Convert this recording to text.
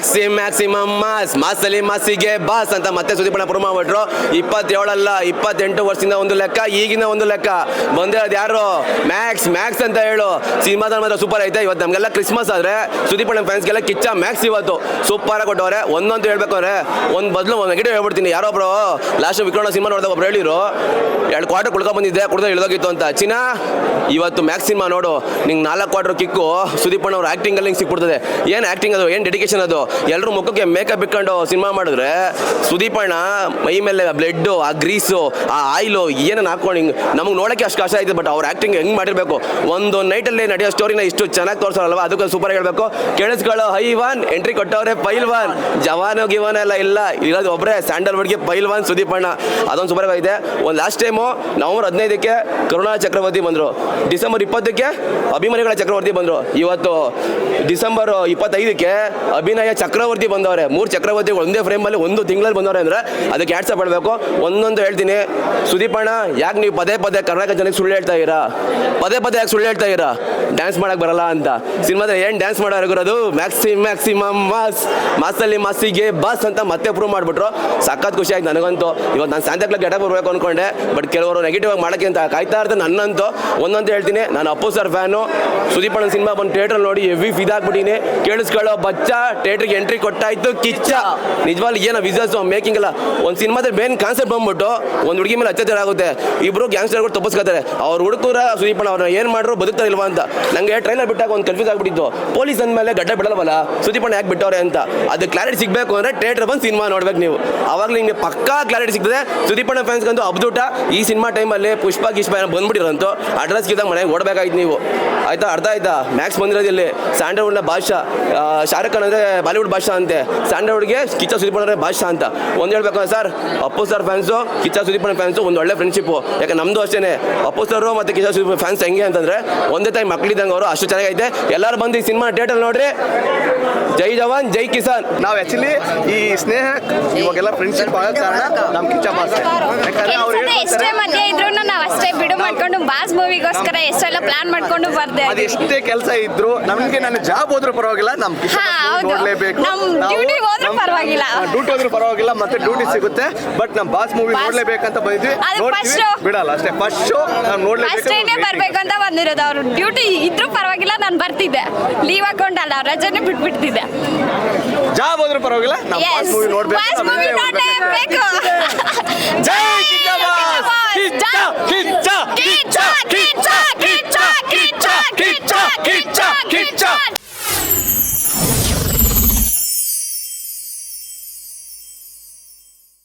Maxi maximum mass ಮಾಸಲ್ಲಿ ಮಾಸಿಗೆ boss ಅಂತ ಮತ್ತೆ ಸುದೀಪಣ್ಣ ಪ್ರಮ ಮಾಡ್ಬಿಟ್ರು ಇಪ್ಪತ್ತೇಳಲ್ಲ, ಇಪ್ಪತ್ತೆಂಟು ವರ್ಷದಿಂದ ಒಂದು ಲೆಕ್ಕ, ಈಗಿನ ಒಂದು ಲೆಕ್ಕ. ಬಂದಿರೋದು ಯಾರು? ಮ್ಯಾಕ್ಸ್ ಮ್ಯಾಕ್ಸ್ ಅಂತ ಹೇಳು. ಸಿನಿಮಾದ ಮಾತ್ರ ಸೂಪರ್ ಐತೆ. ಇವತ್ತು ನಮಗೆಲ್ಲ ಕ್ರಿಸ್ಮಸ್ ಆದ್ರೆ ಸುದೀಪಣ್ಣ ಫ್ಯಾನ್ಸ್ಗೆಲ್ಲ ಕಿಚ್ಚ ಮ್ಯಾಕ್ಸ್ ಇವತ್ತು. ಸೂಪರಾಗಿ ಕೊಟ್ಟವ್ರೆ. ಒಂದೊಂದು ಹೇಳ್ಬೇಕು ಅಂದ್ರೆ ಒಂದು ಬದಲು ಒಂದು ನೆಗೆಟಿವ್ ಹೇಳ್ಬಿಡ್ತೀನಿ. ಯಾರೋ ಬ್ರೋ ಲಾಸ್ಟ್ ವಿಕ್ರಮ ಸಿನಿಮಾ ನೋಡಿದಾಗ ಒಬ್ರು ಹೇಳಿರು ಎರಡು ಕ್ವಾರ್ಟರ್ ಕೊಡ್ತಾ ಬಂದಿದ್ದೆ ಕುಡ್ದು ಇಳಿದೋಗಿತ್ತು ಅಂತ. ಚಿನ್ನ, ಇವತ್ತು ಮ್ಯಾಕ್ಸ್ ಸಿನಿಮಾ ನೋಡು. ನಿಂಗೆ ನಾಲ್ಕು ಕ್ವಾರ್ಟರ್ ಕಿಕ್ಕು ಸುದೀಪಣ್ಣ ಅವ್ರ ಆ್ಯಕ್ಟಿಂಗಲ್ಲಿ ಹಿಂಗೆ ಸಿಕ್ಬಿಡ್ತದೆ. ಏನು ಆ್ಯಕ್ಟಿಂಗ್ ಅದು? ಏನು ಡೆಡಿಕೇಶನ್ ಅದು? ಎಲ್ಲರೂ ಮುಖಕ್ಕೆ ಮೇಕಪ್ ಇಟ್ಕೊಂಡು ಸಿನಿಮಾ ಮಾಡಿದ್ರೆ ಸುದೀಪಣ್ಣ, ಮೈ ಮೇಲೆ ಬ್ಲಡ್ಡು ಆ ಗ್ರೀಸು ಆ ಆಯಿಲು ಏನೇನು ಹಾಕೊಂಡು ಹಿಂಗೆ ನಮಗೆ ನೋಡೋಕ್ಕೆ ಅಷ್ಟು ಕಷ್ಟ ಆಯ್ತು ಬಟ್ ಅವ್ರ ಆ್ಯಕ್ಟಿಂಗ್ ಹೆಂಗೆ ಮಾಡಿರಬೇಕು? ಒಂದು ನೈಟಲ್ಲಿ ನಡೆಯೋ ಸ್ಟೋರಿನ ಇಷ್ಟು ಚೆನ್ನಾಗಿ ತೋರಿಸೋಲ್ವ ಅದಕ್ಕೆ ಸೂಪರ್ ಹೇಳಬೇಕು ಕೇಳಿಸ್ಕೊಳ್ಳೋ, ಹೈ ಒನ್ ಎಂಟ್ರಿ ಕೊಟ್ಟವ್ರೆ ಪೈಲ್ ಒನ್ ಜವಾನು, ಗಿವಾನ್ ಎಲ್ಲ ಇಲ್ಲ. ಇರೋದು ಒಬ್ಬರೇ ಸ್ಯಾಂಡಲ್ವುಡ್ಗೆ ಪೈಲ್ ಒನ್ ಅಣ್ಣ ಅದೊಂದು ಸೂಪರ್ ಆಗಿದೆ ಒಂದು ಲಾಸ್ಟ್ ಟೈಮು ನವಂಬರ್ ಹದಿನೈದಕ್ಕೆ ಕರುಣಾ ಚಕ್ರವರ್ತಿ ಬಂದರು. ಡಿಸೆಂಬರ್ ಇಪ್ಪತ್ತಕ್ಕೆ ಅಭಿಮಾನಿಗಳ ಚಕ್ರವರ್ತಿ ಬಂದರು. ಇವತ್ತು ಡಿಸೆಂಬರ್ ಇಪ್ಪತ್ತೈದಕ್ಕೆ ಅಭಿನಯ ಚಕ್ರವರ್ತಿ ಬಂದವ್ರೆ. ಮೂರು ಚಕ್ರವರ್ತಿ ಒಂದೇ ಫ್ರೇಮಲ್ಲಿ ಒಂದು ತಿಂಗಳಲ್ಲಿ ಬಂದವ್ರೆ ಅಂದ್ರೆ ಅದಕ್ಕೆ ಆಡ್ಸ ಪಡಬೇಕು ಒಂದೊಂದು ಹೇಳ್ತೀನಿ. ಸುದೀಪಣ್ಣ ಯಾಕೆ ನೀವು ಪದೇ ಪದೇ ಕರ್ನಾಟಕ ಜನಕ್ಕೆ ಸುಳ್ಳು ಹೇಳ್ತಾ ಇರಾ ಪದೇ ಪದೇ ಯಾಕೆ ಸುಳ್ಳು ಹೇಳ್ತಾ ಇರಾ ಡ್ಯಾನ್ಸ್ ಮಾಡಕ್ಕೆ ಬರಲ್ಲ ಅಂತ. ಸಿನಿಮಾದಲ್ಲಿ ಏನು ಡ್ಯಾನ್ಸ್ ಮಾಡೋರು ಮ್ಯಾಕ್ಸಿಮ್ ಮ್ಯಾಕ್ಸಿಮಮ್ ಮಾಸ್ ಮಾಸಲ್ಲಿ ಮಾಸಿಗೆ ಬಸ್ ಅಂತ ಮತ್ತೆ ಪ್ರೂವ್ ಮಾಡಿಬಿಟ್ರು. ಸಖತ್ ಖುಷಿ ಆಯ್ತು ನನಗಂತೂ. ಇವತ್ತು ನಾನು ಸಾಂತಾ ಕ್ಲಾಕ್ ಬರ್ಬೇಕು ಅನ್ಕೊಂಡೆ. ಬಟ್ ಕೆಲವರು ನೆಗೆಟಿವ್ ಆಗಿ ಮಾಡೋಕ್ಕೆ ಅಂತ ಕಾಯ್ತಾ ಇರ್ತಾರೆ ನನ್ನಂತೂ. ಒಂದೊಂದು ಹೇಳ್ತೀನಿ. ನಾನು ಅಪ್ಪು ಸರ್ ಫ್ಯಾನು ಸುದೀಪಣ್ಣ ಸಿನಿಮಾ ಬಂದು ಥಿಯೇಟರ್ ನೋಡಿ ಹೆವಿ ಫಿದಾಗ್ಬಿಟ್ಟಿನಿ ಕೇಳಿಸ್ಕೊಳ್ಳೋ ಬಚ್ಚ ಥಿಯೇಟ್ರಿಗೆ ಎಂಟ್ರಿ ಕೊಟ್ಟಾಯ್ತು, ಕಿಚ್ಚ. ನಿಜವಾಗ್ಲೂ ಏನೋ ವಿಸಸ್ ಮೇಕಿಂಗ್ ಅಲ್ಲ ಒಂದು ಸಿನಿಮಾದಲ್ಲಿ ಮೇನ್ ಕಾನ್ಸೆಪ್ಟ್ ಬಂದ್ಬಿಟ್ಟು ಒಂದು ಹುಡುಗಿ ಮೇಲೆ ಅತ್ಯಾಚಾರ ಆಗುತ್ತೆ. ಇಬ್ರು ಗ್ಯಾಂಗ್ಸ್ಟರ್ಗಳು ತಪ್ಪಿಸ್ಕೊತಾರೆ. ಅವ್ರ ಹುಡುಗರ ಸುದೀಪಣ್ಣ ಅವ್ರನ್ನ ಏನು ಮಾಡ್ರು ಬದುಕ್ತಾ ಇಲ್ವಾ ಅಂತ. ನಂಗೆ ಟ್ರೈಲರ್ ಬಿಟ್ಟಾಗ ಒಂದು ಕನ್ಫ್ಯೂಸ್ ಆಗ್ಬಿಟ್ಟಿತ್ತು. ಪೊಲೀಸ್ ಅಂದಮೇಲೆ ಗಡ್ಡ ಬಿಡಲ್ವಲ್ಲ? ಸುದೀಪಣ್ಣ ಯಾಕೆ ಬಿಟ್ಟವ್ರೆ ಅಂತ. ಅದು ಕ್ಲಾರಿಟಿ ಸಿಗಬೇಕು ಅಂದರೆ ಥಿಯೇಟರ್ ಬಂದು ಸಿನಿಮಾ ನೋಡ್ಬೇಕು ನೀವು. ಅವಾಗ ನಿಮಗೆ ಪಕ್ಕಾ ಕ್ಲಾರಿಟಿ ಸಿಗ್ತದೆ. ಸುದೀಪಣ್ಣ ಫ್ಯಾನ್ಸ್ಗಂತೂ ಅಬ್ದೂಟ. ಈ ಸಿನಿಮಾ ಟೈಮಲ್ಲಿ ಪುಷ್ಪ, ಗಿಷ್ಪ ಏನೋ ಬಂದ್ಬಿಟ್ಟಿರಂತು ಅಡ್ರೆಸ್ ಗಿದ್ದಾಗ ಮನೆಗೆ ಓಡಬೇಕಾಯ್ತು ನೀವು. ಆಯ್ತಾ? ಅರ್ಥ ಆಯ್ತಾ? ಮ್ಯಾಕ್ಸ್ ಬಂದಿರೋದಿಲ್ಲಿ ಸ್ಯಾಂಡಲ್ವುಡ್ನ ಭಾಷಾ ಶಾರುಖ್ ಖಾನ್ ಅಂದರೆ ಬಾಲಿವುಡ್ ಭಾಷಾ ಅಂತೆ. ಸ್ಯಾಂಡಲ್ವುಡ್ಗೆ ಕಿಚ್ಚ ಸುದೀಪಣ್ಣ ಅಂದ್ರೆ ಭಾಷಾ ಅಂತ. ಒಂದು ಹೇಳ್ಬೇಕು sir Appu sir fans Kichcha ಸುದೀಪಣ್ಣ fans ಒಂದು ಒಳ್ಳೆ ಫ್ರೆಂಡ್ಶಿಪ್ಪು ಯಾಕೆ ನಮ್ಮದು ಅಷ್ಟೇ ಅಪ್ಪು ಸರ್ ಮತ್ತು ಕಿಚ್ಚ ಸುದೀಪ್ ಫ್ಯಾನ್ಸ್ ಹೆಂಗೆ ಅಂತಂದ್ರೆ ಒಂದೇ ತಾಯಿ ಮಕ್ಕಳಿದ್ದಂಗೆ ಅವರು ಅಷ್ಟು ಚೆನ್ನಾಗೈತೆ. ಎಲ್ಲರೂ ಬಂದು ಈ ಸಿನಿಮಾ ಥಿಯೇಟರ್ ನೋಡ್ರಿ. ಜೈ ಜವಾನ್ ಜೈ ಕಿಸಾನ್. ನಾವು ಆಕ್ಚುಲಿ ಈ ಸ್ನೇಹ ಇವಾಗೆಲ್ಲ ಫ್ರೆಂಡ್ಶಿಪ್ ಆಗೋ ಕಾರಣ ನಮ್ ಕಿಚ್ಚ ಭಾಷೆ. ಯಾಕಂದ್ರೆ ಅವ್ರು ಕೆಲ್ಸದ ಎಷ್ಟೇ ಮಧ್ಯೆ ಇದ್ರು ನಾವು ಅಷ್ಟೇ ಬಿಡು ಮಾಡ್ಕೊಂಡು ಬಾಸ್ ಮೂವಿಗೋಸ್ಕರ ಎಷ್ಟೆಲ್ಲ ಪ್ಲಾನ್ ಮಾಡ್ಕೊಂಡು ಬರ್ದೆ. ಅದು ಎಷ್ಟೇ ಕೆಲಸ ಇದ್ರು ನಮ್ಗೆ ನನ್ನ ಜಾಬ್ ಹೋದ್ರೂ ಪರವಾಗಿಲ್ಲ ನಮ್ ಹಾ, ಹೌದು. ನೋಡ್ಲೇಬೇಕು. ನಮ್ duty ಹೋದ್ರೂ ಪರವಾಗಿಲ್ಲ. ಡ್ಯೂಟಿ ಹೋದ್ರೂ ಪರವಾಗಿಲ್ಲ ಮತ್ತೆ ಡ್ಯೂಟಿ ಸಿಗುತ್ತೆ. ಬಟ್ ನಮ್ ಬಾಸ್ ಮೂವಿ Boss- ನೋಡ್ಲೇಬೇಕಂತ ಬಂದಿದ್ವಿ. ಅದು ನೋಡ್ತೀವಿ. show. ಬಿಡಲ್ಲ ಅಷ್ಟೇ ಫಸ್ಟ್ ಶೋ ನಾವು ನೋಡ್ಲೇಬೇಕು ಅಷ್ಟೇನೆ ಬರ್ಬೇಕು ಅಂತ ಬಂದಿರೋದು ಅವ್ರು. ಡ್ಯೂಟಿ ಇದ್ರೂ ಪರವಾಗಿಲ್ಲ ನಾನು ಬರ್ತಿದ್ದೆ. ಲೀವ್ ಹಾಕೊಂಡಲ್ಲ ರಜೆನೇ ಬಿಟ್ಬಿಡ್ತಿದ್ದೆ. ಜಾಬ್ ಹೋದ್ರೂ ಪರವಾಗಿಲ್ಲ ನಮ್ ಬಾಸ್ ಮೂವಿ ನೋಡ್ಬೇಕು ಬಾಸ್ ಮೂವಿ ನೋಡ್ಲೇಬೇಕು. ಜೈ ಕಿಚ್ಚ ಬಾಸ್. ಕಿಚ್ಚ